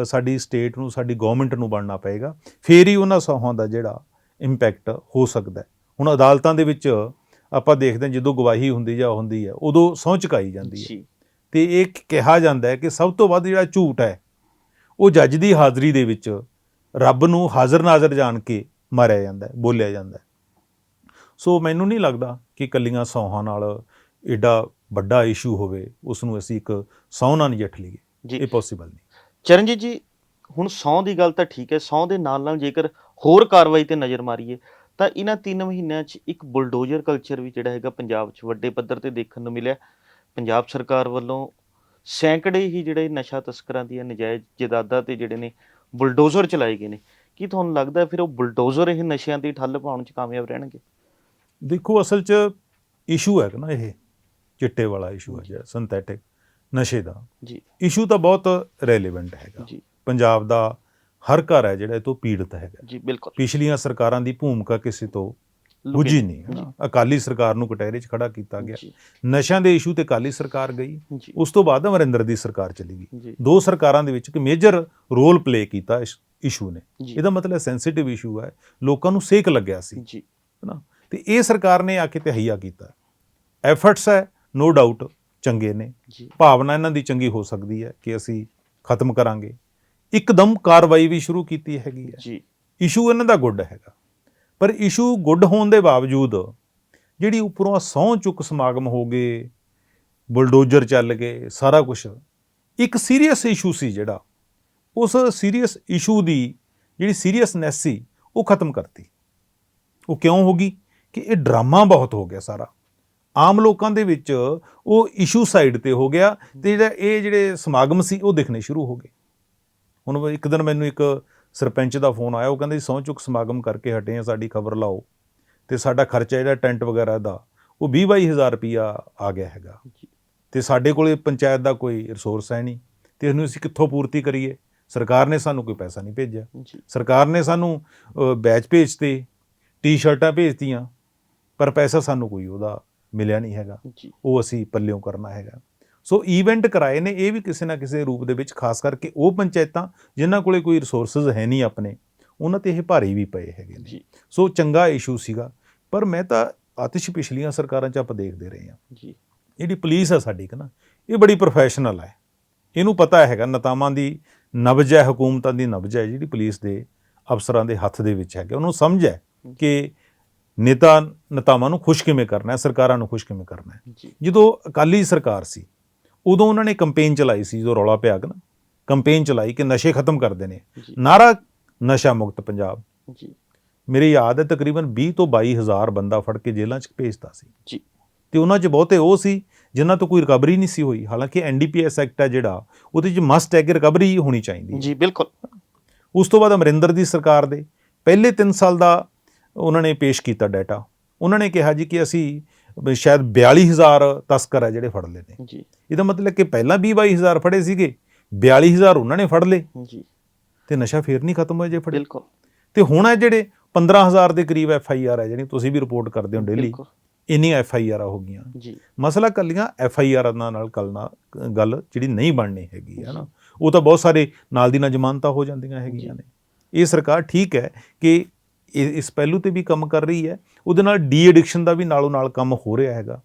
Speaker 2: ਸਾਡੀ ਸਟੇਟ ਨੂੰ ਸਾਡੀ ਗਵਰਨਮੈਂਟ ਨੂੰ ਬਣਨਾ ਪਏਗਾ। ਫੇਰ ਹੀ ਉਹਨਾਂ ਸੌਹਾਂ ਦਾ ਜਿਹੜਾ ਇੰਪੈਕਟ ਹੋ ਸਕਦਾ ਹੁਣ ਅਦਾਲਤਾਂ ਦੇ ਵਿੱਚ ਆਪਾਂ ਦੇਖਦੇ ਹਾਂ ਜਦੋਂ ਗਵਾਹੀ ਹੁੰਦੀ ਜਾਂ ਹੁੰਦੀ ਹੈ ਉਦੋਂ ਸਹੁੰ ਚੁਕਾਈ ਜਾਂਦੀ ਹੈ। ਤੇ ਇਹ ਕਿਹਾ ਜਾਂਦਾ ਹੈ ਕਿ ਸਭ ਤੋਂ ਵੱਧ ਜਿਹੜਾ ਝੂਠ ਹੈ ਉਹ ਜੱਜ ਦੀ ਹਾਜ਼ਰੀ ਦੇ ਵਿੱਚ ਰੱਬ ਨੂੰ ਹਾਜ਼ਰ ਨਾਜ਼ਰ ਜਾਣ ਕੇ ਮਾਰਿਆ ਜਾਂਦਾ ਹੈ ਬੋਲਿਆ ਜਾਂਦਾ ਹੈ। ਸੋ ਮੈਨੂੰ ਨਹੀਂ ਲੱਗਦਾ ਕਿ ਕੱਲੀਆਂ ਸੌਹਾਂ ਨਾਲ ਐਡਾ ਵੱਡਾ ਇਸ਼ੂ ਹੋਵੇ ਉਸ ਨੂੰ ਅਸੀਂ ਇੱਕ ਸਹੁੰ ਨਾਲ ਨਜਿੱਠ ਲਈਏ। ਇਹ ਪੋਸੀਬਲ ਨਹੀਂ।
Speaker 1: ਚਰਨਜੀਤ ਜੀ ਹੁਣ ਸੌ ਦੀ ਗੱਲ ਤਾਂ ਠੀਕ ਹੈ ਸੌ ਦੇ ਨਾਲ ਨਾਲ ਜੇਕਰ ਹੋਰ ਕਾਰਵਾਈ ਤੇ ਨਜ਼ਰ ਮਾਰੀਏ ਤਾਂ ਇਹਨਾਂ 3 ਮਹੀਨਿਆਂ 'ਚ ਇੱਕ ਬੁਲਡੋਜ਼ਰ ਕਲਚਰ ਵੀ ਜਿਹੜਾ ਹੈਗਾ ਪੰਜਾਬ 'ਚ ਵੱਡੇ ਪੱਧਰ ਤੇ ਦੇਖਣ ਨੂੰ ਮਿਲਿਆ। ਪੰਜਾਬ ਸਰਕਾਰ ਵੱਲੋਂ ਸੈਂਕੜੇ ਹੀ ਜਿਹੜੇ ਨਸ਼ਾ ਤਸਕਰਾਂ ਦੀਆਂ ਨਜਾਇਜ਼ ਜਾਇਦਾਦਾਂ ਤੇ ਜਿਹੜੇ ਨੇ ਬੁਲਡੋਜ਼ਰ ਚਲਾਏ ਗਏ ਨੇ। ਕੀ ਤੁਹਾਨੂੰ ਲੱਗਦਾ ਫਿਰ ਉਹ ਬੁਲਡੋਜ਼ਰ ਇਹ ਨਸ਼ਿਆਂ ਦੀ ਠੱਲ ਪਾਉਣ 'ਚ ਕਾਮਯਾਬ ਰਹਿਣਗੇ?
Speaker 2: ਦੇਖੋ ਅਸਲ 'ਚ ਇਸ਼ੂ ਹੈ ਕਿ ਨਾ ਇਹ ਚਿੱਟੇ ਵਾਲਾ ਇਸ਼ੂ ਹੈ ਜਿਹੜਾ ਸਿੰਥੈਟਿਕ ਨਸ਼ੇ ਦਾ।
Speaker 1: ਜੀ।
Speaker 2: ਇਸ਼ੂ ਤਾਂ ਬਹੁਤ ਰੈਲੇਵੈਂਟ ਹੈਗਾ।
Speaker 1: ਜੀ।
Speaker 2: ਪੰਜਾਬ ਦਾ ਹਰ ਘਰ ਹੈ ਜਿਹੜਾ ਇਹ ਤੋਂ ਪੀੜਤ ਹੈਗਾ।
Speaker 1: ਜੀ ਬਿਲਕੁਲ।
Speaker 2: ਪਿਛਲੀਆਂ ਸਰਕਾਰਾਂ ਦੀ ਭੂਮਿਕਾ ਕਿਸੇ ਤੋਂ ਬੁਝੀ ਨਹੀਂ। ਅਕਾਲੀ ਸਰਕਾਰ ਨੂੰ ਕਟਹਿਰੇ 'ਚ ਖੜਾ ਕੀਤਾ ਗਿਆ। ਨਸ਼ਿਆਂ ਦੇ ਇਸ਼ੂ ਤੇ ਅਕਾਲੀ ਸਰਕਾਰ ਗਈ। ਉਸ ਤੋਂ ਬਾਅਦ ਅਮਰਿੰਦਰ ਦੀ ਸਰਕਾਰ ਚਲੀ ਗਈ। ਦੋ ਸਰਕਾਰਾਂ ਦੇ ਵਿੱਚ ਇੱਕ ਮੇਜਰ ਰੋਲ ਪਲੇ ਕੀਤਾ ਇਸ ਇਸ਼ੂ ਨੇ। ਇਹਦਾ ਮਤਲਬ ਸੈਂਸਿਟਿਵ ਇਸ਼ੂ ਹੈ। ਲੋਕਾਂ ਨੂੰ ਸੇਕ ਲੱਗਿਆ ਸੀ।
Speaker 1: ਜੀ।
Speaker 2: ਹੈਨਾ? ਤੇ ਇਹ ਸਰਕਾਰ ਨੇ ਆ ਕੇ ਤਹਈਆ ਕੀਤਾ। ਐਫਰਟਸ ਹੈ ਨੋ ਡਾਊਟ ਚੰਗੇ ਨੇ। ਭਾਵਨਾ ਇਹਨਾਂ ਦੀ ਚੰਗੀ ਹੋ ਸਕਦੀ ਹੈ ਕਿ ਅਸੀਂ ਖਤਮ ਕਰਾਂਗੇ। ਇੱਕਦਮ ਕਾਰਵਾਈ ਵੀ ਸ਼ੁਰੂ ਕੀਤੀ ਹੈਗੀ ਹੈ।
Speaker 1: ਜੀ।
Speaker 2: ਇਸ਼ੂ ਇਹਨਾਂ ਦਾ ਗੁੱਡ ਹੈਗਾ। ਪਰ ਇਸ਼ੂ ਗੁੱਡ ਹੋਣ ਦੇ ਬਾਵਜੂਦ ਜਿਹੜੀ ਉੱਪਰੋਂ ਸੌ ਚੁੱਕ ਸਮਾਗਮ ਹੋ ਗਏ ਬੁਲਡੋਜ਼ਰ ਚੱਲ ਗਏ ਸਾਰਾ ਕੁਝ ਇੱਕ ਸੀਰੀਅਸ ਇਸ਼ੂ ਸੀ ਜਿਹੜਾ। ਉਸ ਸੀਰੀਅਸ ਇਸ਼ੂ ਦੀ ਜਿਹੜੀ ਸੀਰੀਅਸਨੈਸ ਸੀ ਉਹ ਖਤਮ ਕਰਤੀ। ਉਹ ਕਿਉਂ ਹੋ ਗਈ? ਕਿ ਇਹ ਡਰਾਮਾ ਬਹੁਤ ਹੋ ਗਿਆ ਸਾਰਾ। ਆਮ ਲੋਕਾਂ ਦੇ ਵਿੱਚ ਉਹ ਇਸ਼ੂ ਸਾਈਡ ਤੇ ਹੋ ਗਿਆ ਤੇ ਜਿਹੜਾ ਇਹ ਜਿਹੜੇ ਸਮਾਗਮ ਸੀ ਉਹ ਦਿਖਣੇ ਸ਼ੁਰੂ ਹੋ ਗਏ। ਹੁਣ ਇੱਕ ਦਿਨ ਮੈਨੂੰ ਇੱਕ ਸਰਪੰਚ ਦਾ ਫੋਨ ਆਇਆ ਉਹ ਕਹਿੰਦੇ ਸਹੁੰ ਚੁੱਕ ਸਮਾਗਮ ਕਰਕੇ ਹਟੇ ਆ ਸਾਡੀ ਖਬਰ ਲਾਓ। ਤੇ ਸਾਡਾ ਖਰਚਾ ਜਿਹੜਾ ਟੈਂਟ ਵਗੈਰਾ ਦਾ ਉਹ 20 22 ਹਜ਼ਾਰ ਰੁਪਿਆ ਆ ਗਿਆ ਹੈਗਾ।
Speaker 1: ਤੇ
Speaker 2: ਸਾਡੇ ਕੋਲੇ ਪੰਚਾਇਤ ਦਾ ਕੋਈ ਰਿਸੋਰਸ ਹੈ ਨਹੀਂ। ਤੇ ਇਹਨੂੰ ਅਸੀਂ ਕਿੱਥੋਂ ਪੂਰਤੀ ਕਰੀਏ? ਸਰਕਾਰ ਨੇ ਸਾਨੂੰ ਕੋਈ ਪੈਸਾ ਨਹੀਂ ਭੇਜਿਆ। ਸਰਕਾਰ ਨੇ ਸਾਨੂੰ ਬੈਚ ਭੇਜਤੇ ਟੀ-ਸ਼ਰਟਾਂ ਭੇਜਤੀਆਂ ਪਰ ਪੈਸਾ ਸਾਨੂੰ ਕੋਈ ਉਹਦਾ ਮਿਲਿਆ ਨਹੀਂ ਹੈਗਾ। ਉਹ ਅਸੀਂ ਪੱਲਿਓਂ ਕਰਨਾ ਹੈਗਾ। ਸੋ ਇਵੈਂਟ ਕਰਾਏ ਨੇ ਇਹ ਵੀ ਕਿਸੇ ਨਾ ਕਿਸੇ ਰੂਪ ਦੇ ਵਿੱਚ ਖਾਸ ਕਰਕੇ ਉਹ ਪੰਚਾਇਤਾਂ ਜਿਨ੍ਹਾਂ ਕੋਲੇ ਕੋਈ ਰਿਸੋਰਸਸ ਹੈ ਨਹੀਂ ਆਪਣੇ ਉਹਨਾਂ ਤੇ ਇਹ ਭਾਰੀ ਵੀ ਪਏ ਹੈਗੇ ਨੇ। ਸੋ ਚੰਗਾ ਇਸ਼ੂ ਸੀਗਾ ਪਰ ਮੈਂ ਤਾਂ ਆਤਿਸ਼ ਪਿਛਲੀਆਂ ਸਰਕਾਰਾਂ 'ਚ ਆਪਾਂ ਦੇਖਦੇ ਰਹੇ ਹਾਂ।
Speaker 1: ਜੀ।
Speaker 2: ਜਿਹੜੀ ਪੁਲਿਸ ਹੈ ਸਾਡੀ ਕਿ ਨਾ ਇਹ ਬੜੀ ਪ੍ਰੋਫੈਸ਼ਨਲ ਹੈ ਇਹਨੂੰ ਪਤਾ ਹੈਗਾ ਨਤਾਵਾਂ ਦੀ ਨਬਜ ਹੈ ਹਕੂਮਤਾਂ ਦੀ ਨਬਜ ਹੈ ਜਿਹੜੀ ਪੁਲਿਸ ਦੇ ਅਫਸਰਾਂ ਦੇ ਹੱਥ ਦੇ ਵਿੱਚ ਹੈਗਾ ਉਹਨੂੰ ਸਮਝ ਹੈ ਕਿ ਨੇਤਾ ਨੇਤਾਵਾਂ ਨੂੰ ਖੁਸ਼ ਕਿਵੇਂ ਕਰਨਾ ਹੈ ਸਰਕਾਰਾਂ ਨੂੰ ਖੁਸ਼ ਕਿਵੇਂ ਕਰਨਾ ਹੈ। ਜਦੋਂ ਅਕਾਲੀ ਸਰਕਾਰ ਸੀ ਉਦੋਂ ਉਹਨਾਂ ਨੇ ਕੈਂਪੇਨ ਚਲਾਈ ਸੀ ਜੋ ਰੌਲਾ ਪਿਆ ਨਾ ਕੈਂਪੇਨ ਚਲਾਈ ਕਿ ਨਸ਼ੇ ਖਤਮ ਕਰਦੇ ਨੇ। ਨਾਰਾ ਨਸ਼ਾ ਮੁਕਤ ਪੰਜਾਬ।
Speaker 1: ਜੀ।
Speaker 2: ਮੇਰੇ ਯਾਦ ਹੈ ਤਕਰੀਬਨ 20 ਤੋਂ 22 ਹਜ਼ਾਰ ਬੰਦਾ ਫੜ ਕੇ ਜੇਲ੍ਹਾਂ 'ਚ ਭੇਜਤਾ ਸੀ।
Speaker 1: ਜੀ।
Speaker 2: ਤੇ ਉਹਨਾਂ 'ਚ ਬਹੁਤੇ ਉਹ ਸੀ ਜਿਨ੍ਹਾਂ ਤੋਂ ਕੋਈ ਰਿਕਵਰੀ ਨਹੀਂ ਸੀ ਹੋਈ। ਹਾਲਾਂਕਿ ਐਨਡੀਪੀਐਸ ਐਕਟ ਹੈ ਜਿਹੜਾ ਉਹਦੇ 'ਚ ਮਸਟ ਹੈ ਕਿ ਰਿਕਵਰੀ ਹੋਣੀ ਚਾਹੀਦੀ ਹੈ।
Speaker 1: ਜੀ ਬਿਲਕੁਲ।
Speaker 2: ਉਸ ਤੋਂ ਬਾਅਦ ਅਮਰਿੰਦਰ ਦੀ ਸਰਕਾਰ ਦੇ ਪਹਿਲੇ 3 ਸਾਲ ਦਾ ਉਹਨਾਂ ਨੇ ਪੇਸ਼ ਕੀਤਾ ਡਾਟਾ ਉਹਨਾਂ ਨੇ ਕਿਹਾ ਜੀ ਕਿ ਅਸੀਂ ਸ਼ਾਇਦ 42000 ਤਸਕਰ ਹੈ ਜਿਹੜੇ ਫੜ ਲਏ ਨੇ।
Speaker 1: ਜੀ।
Speaker 2: ਇਹਦਾ ਮਤਲਬ ਕਿ ਪਹਿਲਾਂ 20 22000 ਫੜੇ ਸੀਗੇ 42000 ਉਹਨਾਂ ਨੇ ਫੜ ਲਏ।
Speaker 1: ਜੀ।
Speaker 2: ਤੇ ਨਸ਼ਾ ਫੇਰ ਨਹੀਂ ਖਤਮ ਹੋਇਆ ਜੇ ਫੜੇ।
Speaker 1: ਬਿਲਕੁਲ।
Speaker 2: ਤੇ ਹੁਣ ਹੈ ਜਿਹੜੇ 15000 ਦੇ ਕਰੀਬ ਐਫ ਆਈ ਆਰ ਹੈ ਜਿਹੜੀ ਤੁਸੀਂ ਵੀ ਰਿਪੋਰਟ ਕਰਦੇ ਹੋ ਡੇਲੀ
Speaker 1: ਬਿਲਕੁਲ।
Speaker 2: ਇੰਨੀਆਂ ਐਫ ਆਈ ਆਰ ਹੋ ਗਈਆਂ।
Speaker 1: ਜੀ।
Speaker 2: ਮਸਲਾ ਕੱਲੀਆਂ ਐਫ ਆਈ ਆਰ ਨਾਲ ਕੱਲ ਨਾਲ ਗੱਲ ਜਿਹੜੀ ਨਹੀਂ ਬਣਨੀ ਹੈਗੀ ਹੈ ਨਾ ਉਹ ਤਾਂ ਬਹੁਤ ਸਾਰੇ ਨਾਲ ਦੀ ਨਾਲ ਜ਼ਮਾਨਤਾਂ ਹੋ ਜਾਂਦੀਆਂ ਹੈਗੀਆਂ ਨੇ। ਇਹ ਸਰਕਾਰ ਠੀਕ ਹੈ ਕਿ ਇਸ ਪਹਿਲੂ ਤੇ ਵੀ ਕੰਮ ਕਰ ਰਹੀ ਹੈ ਉਹਦੇ ਨਾਲ ਡੀ ਐਡਿਕਸ਼ਨ ਦਾ ਵੀ ਨਾਲੋਂ ਨਾਲ ਕੰਮ ਹੋ ਰਿਹਾ ਹੈਗਾ।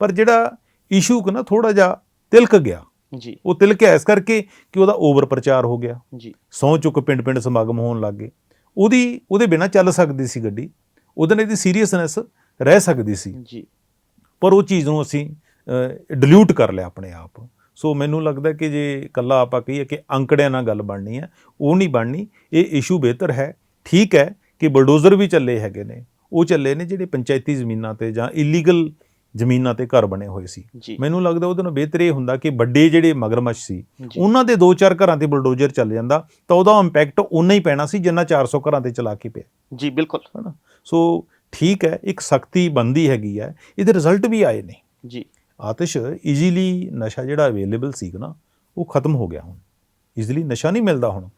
Speaker 2: ਪਰ ਜਿਹੜਾ ਇਸ਼ੂ ਕਿ ਨਾ ਥੋੜਾ ਜਿਹਾ ਤਿਲਕ ਗਿਆ
Speaker 1: ਜੀ।
Speaker 2: ਉਹ ਤਿਲਕਿਆ ਇਸ ਕਰਕੇ ਕਿ ਉਹਦਾ ਓਵਰ ਪ੍ਰਚਾਰ ਹੋ ਗਿਆ।
Speaker 1: ਜੀ।
Speaker 2: ਸਹੁੰ ਚੁੱਕ ਪਿੰਡ ਪਿੰਡ ਸਮਾਗਮ ਹੋਣ ਲੱਗ ਗਏ। ਉਹਦੀ ਉਹਦੇ ਬਿਨਾਂ ਚੱਲ ਸਕਦੀ ਸੀ ਗੱਡੀ। ਉਹਦੇ ਨਾਲ ਇਹਦੀ ਸੀਰੀਅਸਨੈਸ ਰਹਿ ਸਕਦੀ ਸੀ।
Speaker 1: ਜੀ।
Speaker 2: ਪਰ ਉਹ ਚੀਜ਼ ਨੂੰ ਅਸੀਂ ਡਿਲੂਟ ਕਰ ਲਿਆ ਆਪਣੇ ਆਪ। ਸੋ ਮੈਨੂੰ ਲੱਗਦਾ ਕਿ ਜੇ ਕੱਲਾ ਆਪਾਂ ਕਹੀਏ ਕਿ ਅੰਕੜਿਆਂ ਨਾਲ ਗੱਲ ਬਣਨੀ ਹੈ ਉਹ ਨਹੀਂ ਬਣਨੀ। ਇਹ ਇਸ਼ੂ ਬਿਹਤਰ ਹੈ। ਠੀਕ ਹੈ ਕਿ ਬਲਡੋਜ਼ਰ ਵੀ ਚੱਲੇ ਹੈਗੇ ਨੇ। ਉਹ ਚੱਲੇ ਨੇ ਜਿਹੜੇ ਪੰਚਾਇਤੀ ਜ਼ਮੀਨਾਂ ਤੇ ਜਾਂ ਇਲੀਗਲ ਜ਼ਮੀਨਾਂ ਤੇ ਘਰ ਬਣੇ ਹੋਏ ਸੀ। ਮੈਨੂੰ ਲੱਗਦਾ ਉਹਦੇ ਨਾਲ ਬਿਹਤਰ ਇਹ ਹੁੰਦਾ ਕਿ ਵੱਡੇ ਜਿਹੜੇ ਮਗਰਮੱਛ ਸੀ ਉਹਨਾਂ ਦੇ ਦੋ ਚਾਰ ਘਰਾਂ ਤੇ ਬਲਡੋਜ਼ਰ ਚੱਲ ਜਾਂਦਾ ਤਾਂ ਉਹਦਾ ਇੰਪੈਕਟ ਉਨਾ ਹੀ ਪੈਣਾ ਸੀ ਜਿੰਨਾ 400 ਘਰਾਂ ਤੇ ਚਲਾ ਕੇ ਪਿਆ।
Speaker 1: ਜੀ ਬਿਲਕੁਲ।
Speaker 2: ਹਨਾ? ਸੋ ਠੀਕ ਹੈ ਇੱਕ ਸਖਤੀ ਬੰਦੀ ਹੈਗੀ ਹੈ ਇਹਦੇ ਰਿਜ਼ਲਟ ਵੀ ਆਏ ਨੇ।
Speaker 1: ਜੀ।
Speaker 2: ਆਤਿਸ਼ ਈਜ਼ੀਲੀ ਨਸ਼ਾ ਜਿਹੜਾ ਅਵੇਲੇਬਲ ਸੀ ਨਾ ਉਹ ਖਤਮ ਹੋ ਗਿਆ ਹੁਣ। ਈਜ਼ੀਲੀ ਨਸ਼ਾ ਨਹੀਂ ਮਿਲਦਾ ਹੁਣ।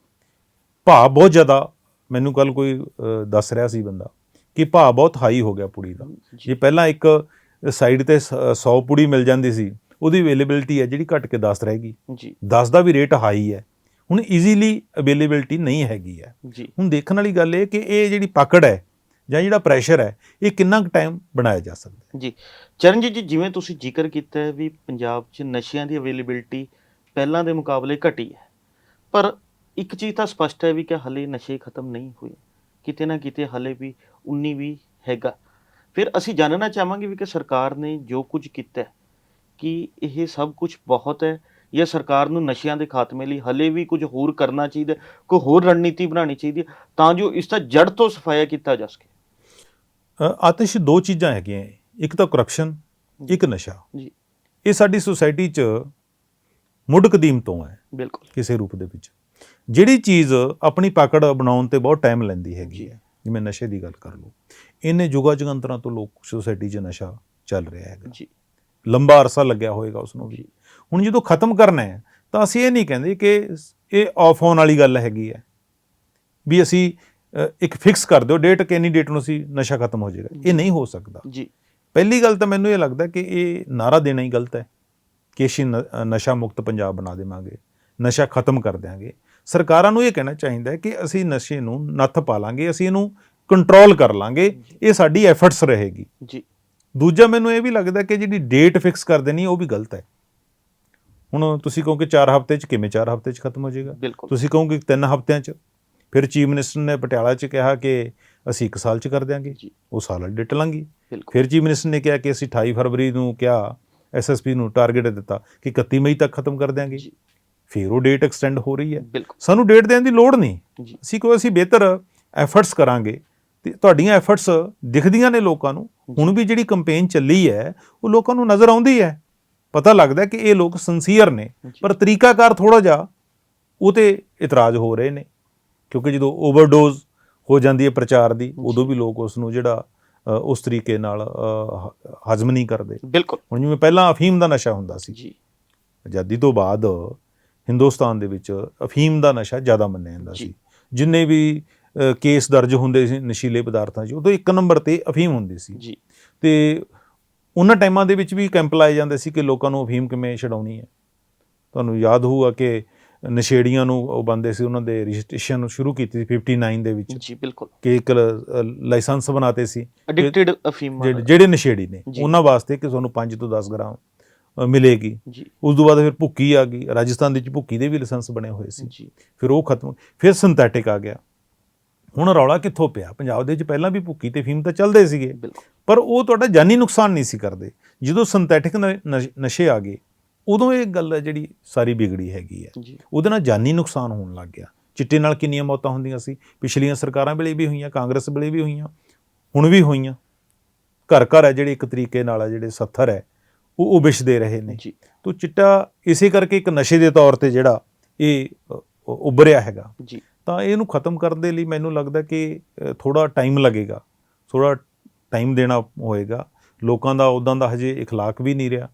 Speaker 2: ਭਾਅ ਬਹੁਤ ਜ਼ਿਆਦਾ ਮੈਨੂੰ ਕੱਲ ਕੋਈ ਦੱਸ ਰਿਹਾ ਸੀ ਬੰਦਾ ਕਿ ਭਾਅ ਬਹੁਤ ਹਾਈ ਹੋ ਗਿਆ ਪੁੜੀ ਦਾ।
Speaker 1: ਜੀ।
Speaker 2: ਪਹਿਲਾਂ ਇੱਕ ਸਾਈਡ ਤੇ 100 ਪੁੜੀ ਮਿਲ ਜਾਂਦੀ ਸੀ ਉਹਦੀ ਅਵੇਲੇਬਿਲਟੀ ਹੈ ਜਿਹੜੀ ਘਟ ਕੇ 10 ਰਹਿ ਗਈ।
Speaker 1: ਜੀ।
Speaker 2: 10 ਦਾ ਵੀ ਰੇਟ ਹਾਈ ਹੈ। ਹੁਣ ਈਜ਼ੀਲੀ ਅਵੇਲੇਬਿਲਟੀ ਨਹੀਂ ਹੈਗੀ ਹੈ।
Speaker 1: ਜੀ।
Speaker 2: ਹੁਣ ਦੇਖਣ ਵਾਲੀ ਗੱਲ ਇਹ ਕਿ ਇਹ ਜਿਹੜੀ ਪਕੜ ਹੈ ਜਾਂ ਜਿਹੜਾ ਪ੍ਰੈਸ਼ਰ ਹੈ, ਇਹ ਕਿੰਨਾ ਕੁ ਟਾਈਮ ਬਣਾਇਆ ਜਾ ਸਕਦਾ
Speaker 1: ਜੀ, ਚਰਨਜੀਤ ਜੀ, ਜਿਵੇਂ ਤੁਸੀਂ ਜ਼ਿਕਰ ਕੀਤਾ ਹੈ ਵੀ ਪੰਜਾਬ 'ਚ ਨਸ਼ਿਆਂ ਦੀ ਅਵੇਲੇਬਿਲਟੀ ਪਹਿਲਾਂ ਦੇ ਮੁਕਾਬਲੇ ਘਟੀ ਹੈ, ਪਰ ਇੱਕ ਚੀਜ਼ ਤਾਂ ਸਪਸ਼ਟ ਹੈ ਵੀ ਕਿ ਹਲੇ ਨਸ਼ੇ ਖਤਮ ਨਹੀਂ ਹੋਏ। ਕਿਤੇ ਨਾ ਕਿਤੇ ਹਲੇ ਵੀ 19 ਵੀ ਹੈਗਾ। ਫਿਰ ਅਸੀਂ ਜਾਣਨਾ ਚਾਹਾਂਗੇ ਵੀ ਕਿ ਸਰਕਾਰ ਨੇ ਜੋ ਕੁਝ ਕੀਤਾ ਕਿ ਇਹ ਸਭ ਕੁਝ ਬਹੁਤ ਹੈ ਜਾਂ ਸਰਕਾਰ ਨੂੰ ਨਸ਼ਿਆਂ ਦੇ ਖਾਤਮੇ ਲਈ ਹਲੇ ਵੀ ਕੁਝ ਹੋਰ ਕਰਨਾ ਚਾਹੀਦਾ ਕੋਈ ਹੋਰ ਰਣਨੀਤੀ ਬਣਾਉਣੀ ਚਾਹੀਦੀ ਹੈ, ਤਾਂ ਜੋ ਇਸ ਦਾ ਜੜ ਤੋਂ ਸਫਾਇਆ ਕੀਤਾ ਜਾ ਸਕੇ।
Speaker 2: ਆਤਿਸ਼ ਦੋ ਚੀਜ਼ਾਂ ਹੈਗੀਆਂ। ਇੱਕ ਤਾਂ ਕਰਪਸ਼ਨ ਇੱਕ ਨਸ਼ਾ।
Speaker 1: ਜੀ।
Speaker 2: ਇਹ ਸਾਡੀ ਸੁਸਾਇਟੀ 'ਚ ਮੁੱਢ ਕਦੀਮ ਤੋਂ ਹੈ।
Speaker 1: ਬਿਲਕੁਲ।
Speaker 2: ਕਿਸੇ ਰੂਪ ਦੇ ਵਿੱਚ। ਜਿਹੜੀ ਚੀਜ਼ ਆਪਣੀ ਪਕੜ ਬਣਾਉਣ ਤੇ ਬਹੁਤ ਟਾਈਮ ਲੈਂਦੀ ਹੈਗੀ ਹੈ। ਜਿਵੇਂ ਨਸ਼ੇ ਦੀ ਗੱਲ ਕਰ ਲਓ ਇਹਨੇ ਜੁਗਾ ਜਗੰਤਰਾਂ ਤੋਂ ਲੋਕ ਸੁਸਾਇਟੀ 'ਚ ਨਸ਼ਾ ਚੱਲ ਰਿਹਾ ਹੈਗਾ।
Speaker 1: ਜੀ।
Speaker 2: ਲੰਬਾ ਅਰਸਾ ਲੱਗਿਆ ਹੋਏਗਾ ਉਸ ਨੂੰ ਵੀ। ਹੁਣ ਜਦੋਂ ਖਤਮ ਕਰਨਾ ਹੈ ਤਾਂ ਅਸੀਂ ਇਹ ਨਹੀਂ ਕਹਿੰਦੇ ਕਿ ਇਹ ਆਫ ਹੋਣ ਵਾਲੀ ਗੱਲ ਹੈਗੀ ਹੈ। ਵੀ ਅਸੀਂ ਇੱਕ ਫਿਕਸ ਕਰ ਦਿਓ ਡੇਟ ਕਿੰਨੀ ਡੇਟ ਨੂੰ ਅਸੀਂ ਨਸ਼ਾ ਖਤਮ ਹੋ ਜਾਏਗਾ। ਇਹ ਨਹੀਂ ਹੋ ਸਕਦਾ।
Speaker 1: ਜੀ।
Speaker 2: ਪਹਿਲੀ ਗੱਲ ਤਾਂ ਮੈਨੂੰ ਇਹ ਲੱਗਦਾ ਕਿ ਇਹ ਨਾਰਾ ਦੇਣਾ ਹੀ ਗਲਤ ਹੈ ਕਿ ਅਸੀਂ ਨਸ਼ਾ ਮੁਕਤ ਪੰਜਾਬ ਬਣਾ ਦੇਵਾਂਗੇ ਨਸ਼ਾ ਖਤਮ ਕਰ ਦਿਆਂਗੇ। ਸਰਕਾਰਾਂ ਨੂੰ ਇਹ ਕਹਿਣਾ ਚਾਹੀਦਾ ਹੈ ਕਿ ਅਸੀਂ ਨਸ਼ੇ ਨੂੰ ਨੱਥ ਪਾ ਲਾਂਗੇ ਅਸੀਂ ਇਹਨੂੰ ਕੰਟਰੋਲ ਕਰ ਲਾਂਗੇ ਇਹ ਸਾਡੀ ਐਫਰਟਸ ਰਹੇਗੀ।
Speaker 1: ਜੀ।
Speaker 2: ਦੂਜਾ ਮੈਨੂੰ ਇਹ ਵੀ ਲੱਗਦਾ ਕਿ ਜਿਹੜੀ ਡੇਟ ਫਿਕਸ ਕਰ ਦੇਣੀ ਉਹ ਵੀ ਗਲਤ ਹੈ। ਹੁਣ ਤੁਸੀਂ ਕਹੋਗੇ 4 ਹਫ਼ਤੇ 'ਚ ਕਿਵੇਂ 4 ਹਫ਼ਤੇ 'ਚ ਖਤਮ ਹੋ ਜਾਏਗਾ? ਤੁਸੀਂ ਕਹੋਗੇ 3 ਹਫ਼ਤਿਆਂ 'ਚ? ਫਿਰ ਚੀਫ ਮਿਨਿਸਟਰ ਨੇ ਪਟਿਆਲਾ 'ਚ ਕਿਹਾ ਕਿ ਅਸੀਂ 1 ਸਾਲ 'ਚ ਕਰ ਦਿਆਂਗੇ ਉਹ ਸਾਲ ਡੇਟ
Speaker 1: ਬਿਲਕੁਲ।
Speaker 2: ਫਿਰ ਚੀਫ ਮਿਨਿਸਟਰ ਨੇ ਕਿਹਾ ਕਿ ਅਸੀਂ 28 ਫਰਵਰੀ ਨੂੰ ਕਿਹਾ ਐਸਐਸਪੀ ਨੂੰ ਟਾਰਗੇਟ ਦਿੱਤਾ ਕਿ 31 ਮਈ ਤੱਕ ਖਤਮ ਕਰ ਦਿਆਂਗੇ। ਫਿਰ ਉਹ ਡੇਟ ਐਕਸਟੈਂਡ ਹੋ ਰਹੀ ਹੈ। ਸਾਨੂੰ ਡੇਟ ਦੇਣ ਦੀ ਲੋੜ ਨਹੀਂ। ਅਸੀਂ ਕੋਈ ਅਸੀਂ ਬਿਹਤਰ ਐਫਰਟਸ ਕਰਾਂਗੇ ਤੇ ਤੁਹਾਡੀਆਂ ਐਫਰਟਸ ਦਿਖਦੀਆਂ ਨੇ ਲੋਕਾਂ ਨੂੰ। ਹੁਣ ਵੀ ਜਿਹੜੀ ਕੈਂਪੇਨ ਚੱਲੀ ਹੈ ਉਹ ਲੋਕਾਂ ਨੂੰ ਨਜ਼ਰ ਆਉਂਦੀ ਹੈ। ਪਤਾ ਲੱਗਦਾ ਕਿ ਇਹ ਲੋਕ ਸਿੰਸੀਅਰ ਨੇ। ਪਰ ਤਰੀਕਾਕਾਰ ਥੋੜਾ ਜਿਹਾ ਉਹ ਤੇ ਇਤਰਾਜ਼ ਹੋ ਰਹੇ ਨੇ। ਕਿਉਂਕਿ ਜਦੋਂ ਓਵਰਡੋਜ਼ ਹੋ ਜਾਂਦੀ ਹੈ ਪ੍ਰਚਾਰ ਦੀ ਉਦੋਂ ਵੀ ਲੋਕ ਉਸ ਨੂੰ ਜਿਹੜਾ ਉਸ ਤਰੀਕੇ ਨਾਲ ਹਜ਼ਮ ਨਹੀਂ ਕਰਦੇ।
Speaker 1: ਬਿਲਕੁਲ।
Speaker 2: ਹੁਣ ਜਿਵੇਂ ਪਹਿਲਾਂ ਅਫੀਮ ਦਾ ਨਸ਼ਾ ਹੁੰਦਾ ਸੀ।
Speaker 1: ਜੀ।
Speaker 2: ਆਜ਼ਾਦੀ ਤੋਂ ਬਾਅਦ ਹਿੰਦੁਸਤਾਨ ਦੇ ਵਿੱਚ ਅਫੀਮ ਦਾ ਨਸ਼ਾ ਜ਼ਿਆਦਾ ਮੰਨਿਆ ਜਾਂਦਾ। ਸੀ। ਜਿੰਨੇ ਵੀ ਕੇਸ ਦਰਜ ਹੁੰਦੇ ਸੀ ਨਸ਼ੀਲੇ ਪਦਾਰਥਾਂ 'ਚ ਉਦੋਂ ਇੱਕ ਨੰਬਰ ਤੇ ਅਫੀਮ ਹੁੰਦੀ ਸੀ।
Speaker 1: ਜੀ।
Speaker 2: ਤੇ ਉਹਨਾਂ ਟਾਈਮਾਂ ਦੇ ਵਿੱਚ ਵੀ ਕੈਂਪ ਲਾਏ ਜਾਂਦੇ ਸੀ ਕਿ ਲੋਕਾਂ ਨੂੰ ਅਫੀਮ ਕਿਵੇਂ ਛਡਾਉਣੀ ਹੈ। ਤੁਹਾਨੂੰ ਯਾਦ ਹੋਊਗਾ ਕਿ ਨਸ਼ੇੜੀਆਂ ਨੂੰ ਉਹ ਬੰਦੇ ਸੀ ਉਹਨਾਂ ਦੇ ਰਜਿਸਟ੍ਰੇਸ਼ਨ ਸ਼ੁਰੂ ਕੀਤੀ ਸੀ 59 ਦੇ ਵਿੱਚ।
Speaker 1: ਜੀ ਬਿਲਕੁਲ।
Speaker 2: ਕਿ ਇੱਕ ਲਾਇਸੈਂਸ ਬਣਾਤੇ ਸੀ।
Speaker 1: ਐਡਿਕਟਿਡ ਅਫੀਮ
Speaker 2: ਜਿਹੜੇ ਨਸ਼ੇੜੀ ਨੇ। ਉਹਨਾਂ ਵਾਸਤੇ ਕਿ ਤੁਹਾਨੂੰ 5 ਤੋਂ 10 ਗ੍ਰਾਮ ਮਿਲੇਗੀ।
Speaker 1: ਜੀ।
Speaker 2: ਉਸ ਤੋਂ ਬਾਅਦ ਫਿਰ ਭੁੱਕੀ ਆ ਗਈ। ਰਾਜਸਥਾਨ ਦੇ ਵਿੱਚ ਭੁੱਕੀ ਦੇ ਵੀ ਲਾਇਸੈਂਸ ਬਣੇ ਹੋਏ ਸੀ।
Speaker 1: ਜੀ।
Speaker 2: ਫਿਰ ਉਹ ਖਤਮ ਫਿਰ ਸਿੰਥੈਟਿਕ ਆ ਗਿਆ। ਹੁਣ ਰੌਲਾ ਕਿੱਥੋਂ ਪਿਆ? ਪੰਜਾਬ ਦੇ ਵਿੱਚ ਪਹਿਲਾਂ ਵੀ ਭੁੱਕੀ ਤੇ ਫੀਮ ਤਾਂ ਚੱਲਦੇ ਸੀਗੇ। ਪਰ ਉਹ ਤੁਹਾਡਾ ਜਾਨੀ ਨੁਕਸਾਨ ਨਹੀਂ ਸੀ ਕਰਦੇ। ਜਦੋਂ ਸਿੰਥੈਟਿਕ ਨਸ਼ੇ ਆ ਗਏ ਉਦੋਂ ਇਹ ਗੱਲ ਹੈ ਜਿਹੜੀ ਸਾਰੀ ਵਿਗੜੀ ਹੈਗੀ ਹੈ
Speaker 1: ਜੀ
Speaker 2: ਉਹਦੇ ਨਾਲ ਜਾਨੀ ਨੁਕਸਾਨ ਹੋਣ ਲੱਗ ਗਿਆ ਚਿੱਟੇ ਨਾਲ ਕਿੰਨੀਆਂ ਮੌਤਾਂ ਹੁੰਦੀਆਂ ਸੀ ਪਿਛਲੀਆਂ ਸਰਕਾਰਾਂ ਵੇਲੇ ਵੀ ਹੋਈਆਂ ਕਾਂਗਰਸ ਵੇਲੇ ਵੀ ਹੋਈਆਂ ਹੁਣ ਵੀ ਹੋਈਆਂ ਘਰ ਘਰ ਹੈ ਜਿਹੜੇ ਇੱਕ ਤਰੀਕੇ ਨਾਲ ਹੈ ਜਿਹੜੇ ਸੱਥਰ ਹੈ ਉਹ ਉਹ ਵਿਛਦੇ ਰਹੇ ਨੇ
Speaker 1: ਜੀ
Speaker 2: ਤੋ ਚਿੱਟਾ ਇਸੇ ਕਰਕੇ ਇੱਕ ਨਸ਼ੇ ਦੇ ਤੌਰ ਤੇ ਜਿਹੜਾ ਇਹ ਅ, ਉੱਭਰਿਆ ਹੈਗਾ
Speaker 1: ਜੀ
Speaker 2: ਤਾਂ ਇਹਨੂੰ ਖਤਮ ਕਰਨ ਦੇ ਲਈ ਮੈਨੂੰ ਲੱਗਦਾ ਕਿ ਥੋੜਾ ਟਾਈਮ ਲੱਗੇਗਾ ਥੋੜਾ ਟਾਈਮ ਦੇਣਾ ਹੋਏਗਾ ਲੋਕਾਂ ਦਾ ਉਦਾਂ ਦਾ ਹਜੇ اخلاق ਵੀ ਨਹੀਂ ਰਿਹਾ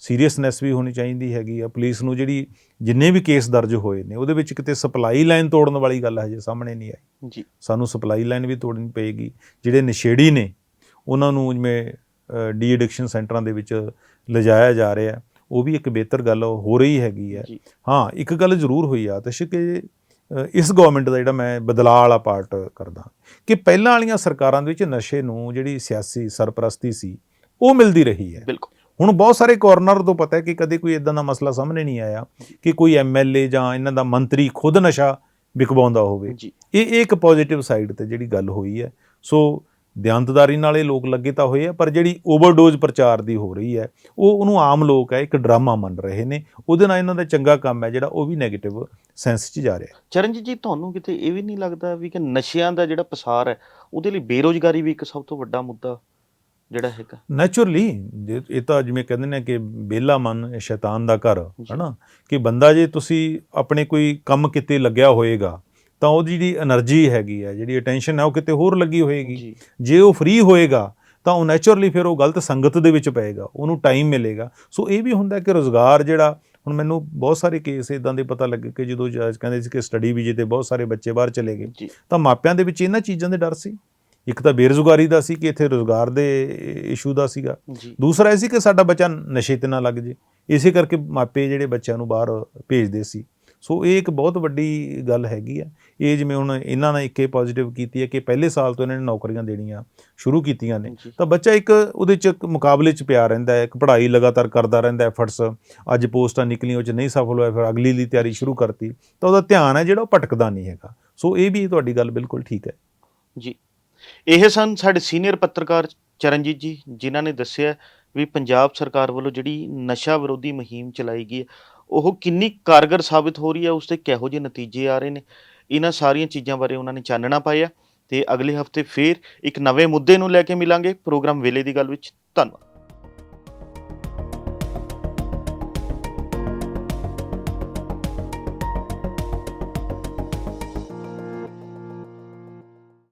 Speaker 2: ਸੀਰੀਅਸਨੈਸ ਵੀ ਹੋਣੀ ਚਾਹੀਦੀ ਹੈਗੀ ਆ। ਪੁਲਿਸ ਨੂੰ ਜਿਹੜੀ ਜਿੰਨੇ ਵੀ ਕੇਸ ਦਰਜ ਹੋਏ ਨੇ ਉਹਦੇ ਵਿੱਚ ਕਿਤੇ ਸਪਲਾਈ ਲਾਈਨ ਤੋੜਨ ਵਾਲੀ ਗੱਲ ਹਜੇ ਸਾਹਮਣੇ ਨਹੀਂ ਆਈ।
Speaker 1: ਜੀ।
Speaker 2: ਸਾਨੂੰ ਸਪਲਾਈ ਲਾਈਨ ਵੀ ਤੋੜਨੀ ਪਏਗੀ। ਜਿਹੜੇ ਨਸ਼ੇੜੀ ਨੇ ਉਹਨਾਂ ਨੂੰ ਜਿਵੇਂ ਡੀ ਐਡਿਕਸ਼ਨ ਸੈਂਟਰਾਂ ਦੇ ਵਿੱਚ ਲਿਜਾਇਆ ਜਾ ਰਿਹਾ। ਉਹ ਵੀ ਇੱਕ ਬਿਹਤਰ ਗੱਲ ਹੋ ਰਹੀ ਹੈਗੀ ਹੈ ਹਾਂ ਇੱਕ ਗੱਲ ਜ਼ਰੂਰ ਹੋਈ ਆ ਆਤਸ਼ ਕਿ ਇਸ ਗਵਰਨਮੈਂਟ ਦਾ ਜਿਹੜਾ ਮੈਂ ਬਦਲਾਅ ਵਾਲਾ ਪਾਰਟ ਕਰਦਾ। ਕਿ ਪਹਿਲਾਂ ਵਾਲੀਆਂ ਸਰਕਾਰਾਂ ਦੇ ਵਿੱਚ ਨਸ਼ੇ ਨੂੰ ਜਿਹੜੀ ਸਿਆਸੀ ਸਰਪ੍ਰਸਤੀ ਸੀ ਉਹ ਮਿਲਦੀ ਰਹੀ ਹੈ।
Speaker 1: ਬਿਲਕੁਲ।
Speaker 2: ਹੁਣ ਬਹੁਤ ਸਾਰੇ ਕਾਰਨਰ ਤੋਂ ਪਤਾ ਹੈ ਕਿ ਕਦੇ ਕੋਈ ਇਦਾਂ ਦਾ ਮਸਲਾ ਸਾਹਮਣੇ ਨਹੀਂ ਆਇਆ ਕਿ ਕੋਈ ਐਮਐਲਏ ਜਾਂ ਇਹਨਾਂ ਦਾ ਮੰਤਰੀ ਖੁਦ ਨਸ਼ਾ ਵਿਕਵਾਉਂਦਾ ਹੋਵੇ। ਇਹ ਇੱਕ ਪੋਜ਼ਿਟਿਵ ਸਾਈਡ ਤੇ ਜਿਹੜੀ ਗੱਲ ਹੋਈ ਹੈ। ਸੋ ਦਿਆਂਤਦਾਰੀ ਨਾਲ ਇਹ ਲੋਕ ਲੱਗੇ ਤਾਂ ਹੋਏ ਆ ਪਰ ਜਿਹੜੀ ਓਵਰਡੋਜ਼ ਪ੍ਰਚਾਰ ਦੀ ਹੋ ਰਹੀ ਹੈ ਉਹ ਉਹਨੂੰ ਆਮ ਲੋਕ ਹੈ ਇੱਕ ਡਰਾਮਾ ਮੰਨ ਰਹੇ ਨੇ। ਉਹਦੇ ਨਾਲ ਇਹਨਾਂ ਦਾ ਚੰਗਾ ਕੰਮ ਹੈ ਜਿਹੜਾ ਉਹ ਵੀ 네ਗੇਟਿਵ ਸੈਂਸ 'ਚ ਜਾ ਰਿਹਾ
Speaker 1: ਚਰਨਜੀਤ ਜੀ ਤੁਹਾਨੂੰ ਕਿਤੇ ਇਹ ਵੀ ਨਹੀਂ ਲੱਗਦਾ ਵੀ ਕਿ ਨਸ਼ਿਆਂ ਦਾ ਜਿਹੜਾ ਪਸਾਰ ਹੈ ਉਹਦੇ ਲਈ ਬੇਰੋਜ਼ਗਾਰੀ ਵੀ ਇੱਕ ਸਭ ਤੋਂ ਵੱਡਾ ਮੁੱਦਾ ਜਿਹੜਾ ਹੈਗਾ
Speaker 2: ਨੇਚਰਲੀ ਇਹ ਤਾਂ ਜਿਵੇਂ ਕਹਿੰਦੇ ਨੇ ਕਿ ਬੇਲਾ ਮਨ ਸ਼ੈਤਾਨ ਦਾ ਘਰ ਹਨਾ? ਕਿ ਬੰਦਾ ਜੇ ਤੁਸੀਂ ਆਪਣੇ ਕੋਈ ਕੰਮ ਕਿਤੇ ਲੱਗਿਆ ਹੋਏਗਾ ਤਾਂ ਉਹਦੀ ਜਿਹੜੀ એનર્ਜੀ ਹੈਗੀ ਹੈ ਜਿਹੜੀ ਅਟੈਂਸ਼ਨ ਹੈ ਉਹ ਕਿਤੇ ਹੋਰ ਲੱਗੀ ਹੋਏਗੀ।
Speaker 1: ਜੇ।
Speaker 2: ਉਹ ਫ੍ਰੀ ਹੋਏਗਾ ਤਾਂ ਉਹ ਨੇਚਰਲੀ ਫਿਰ ਉਹ ਗਲਤ ਸੰਗਤ ਦੇ ਵਿੱਚ ਪਏਗਾ ਉਹਨੂੰ ਟਾਈਮ ਮਿਲੇਗਾ। ਸੋ ਇਹ ਵੀ ਹੁੰਦਾ ਕਿ ਰੋਜ਼ਗਾਰ ਜਿਹੜਾ ਹੁਣ ਮੈਨੂੰ ਬਹੁਤ ਸਾਰੇ ਕੇਸ ਇਦਾਂ ਦੇ ਪਤਾ ਲੱਗੇ ਕਿ ਜਦੋਂ ਜੱਜ ਕਹਿੰਦੇ ਸੀ ਕਿ ਸਟੱਡੀ ਵੀਜ਼ੇ ਤੇ ਬਹੁਤ ਸਾਰੇ ਬੱਚੇ ਬਾਹਰ ਚਲੇ ਗਏ ਤਾਂ ਮਾਪਿਆਂ ਦੇ ਵਿੱਚ ਇਹਨਾਂ ਚੀਜ਼ਾਂ ਦੇ ਡਰ ਸੀ? ਇੱਕ ਤਾਂ ਬੇਰੁਜ਼ਗਾਰੀ ਦਾ ਸੀ ਕਿ ਇੱਥੇ ਰੋਜ਼ਗਾਰ ਦੇ ਇਸ਼ੂ ਦਾ ਸੀਗਾ। ਦੂਸਰਾ ਇਹ ਸੀ ਕਿ ਸਾਡਾ ਬੱਚਾ ਨਸ਼ੇ ਤੇ ਨਾ ਲੱਗ ਜੇ। ਇਸੇ ਕਰਕੇ ਮਾਪੇ ਜਿਹੜੇ ਬੱਚਿਆਂ ਨੂੰ ਬਾਹਰ ਭੇਜਦੇ ਸੀ। ਸੋ ਇਹ ਇੱਕ ਬਹੁਤ ਵੱਡੀ ਗੱਲ ਹੈਗੀ ਆ। ਇਹ ਜਿਵੇਂ ਹੁਣ ਇਹਨਾਂ ਨੇ ਇੱਕੇ ਪੋਜ਼ਿਟਿਵ ਕੀਤੀ ਹੈ ਕਿ ਪਹਿਲੇ ਸਾਲ ਤੋਂ ਇਹਨਾਂ ਨੇ ਨੌਕਰੀਆਂ ਦੇਣੀਆਂ ਸ਼ੁਰੂ ਕੀਤੀਆਂ ਨੇ। ਤਾਂ ਬੱਚਾ ਇੱਕ ਉਹਦੇ ਚ ਮੁਕਾਬਲੇ ਚ ਪਿਆ ਰਹਿੰਦਾ ਹੈ ਇੱਕ ਪੜ੍ਹਾਈ ਲਗਾਤਾਰ ਕਰਦਾ ਰਹਿੰਦਾ ਐਫਰਟਸ ਅੱਜ ਪੋਸਟਾਂ ਨਿਕਲੀਆਂ ਉਹ ਚ ਨਹੀਂ ਸਫਲ ਹੋਇਆ ਫਿਰ ਅਗਲੀ ਲਈ ਤਿਆਰੀ ਸ਼ੁਰੂ ਕਰਤੀ। ਤਾਂ ਉਹਦਾ ਧਿਆਨ ਹੈ ਜਿਹੜਾ ਉਹ ਭਟਕਦਾ ਨਹੀਂ ਹੈਗਾ। ਸੋ ਇਹ ਵੀ ਤੁਹਾਡੀ ਗੱਲ ਬਿਲਕੁਲ ਠੀਕ ਹੈ।
Speaker 1: ਜੀ। ਇਹ ਸਨ ਸਾਡੇ ਸੀਨੀਅਰ ਪੱਤਰਕਾਰ ਚਰਨਜੀਤ ਜੀ, ਜਿਨ੍ਹਾਂ ਨੇ ਦੱਸਿਆ ਵੀ ਪੰਜਾਬ ਸਰਕਾਰ ਵੱਲੋਂ ਜਿਹੜੀ ਨਸ਼ਾ ਵਿਰੋਧੀ ਮੁਹਿੰਮ ਚਲਾਈ ਗਈ ਹੈ, ਉਹ ਕਿੰਨੀ ਕਾਰਗਰ ਸਾਬਿਤ ਹੋ ਰਹੀ ਹੈ, ਉਸ 'ਤੇ ਕਿਹੋ ਜਿਹੇ ਨਤੀਜੇ ਆ ਰਹੇ ਨੇ, ਇਹਨਾਂ ਸਾਰੀਆਂ ਚੀਜ਼ਾਂ ਬਾਰੇ ਉਹਨਾਂ ਨੇ ਚਾਨਣਾ ਪਾਇਆ ਤੇ ਅਗਲੇ ਹਫ਼ਤੇ ਫੇਰ ਇੱਕ ਨਵੇਂ ਮੁੱਦੇ ਨੂੰ ਲੈ ਕੇ ਮਿਲਾਂਗੇ ਪ੍ਰੋਗਰਾਮ ਵੇਲੇ ਦੀ ਗੱਲ ਵਿੱਚ, ਧੰਨਵਾਦ।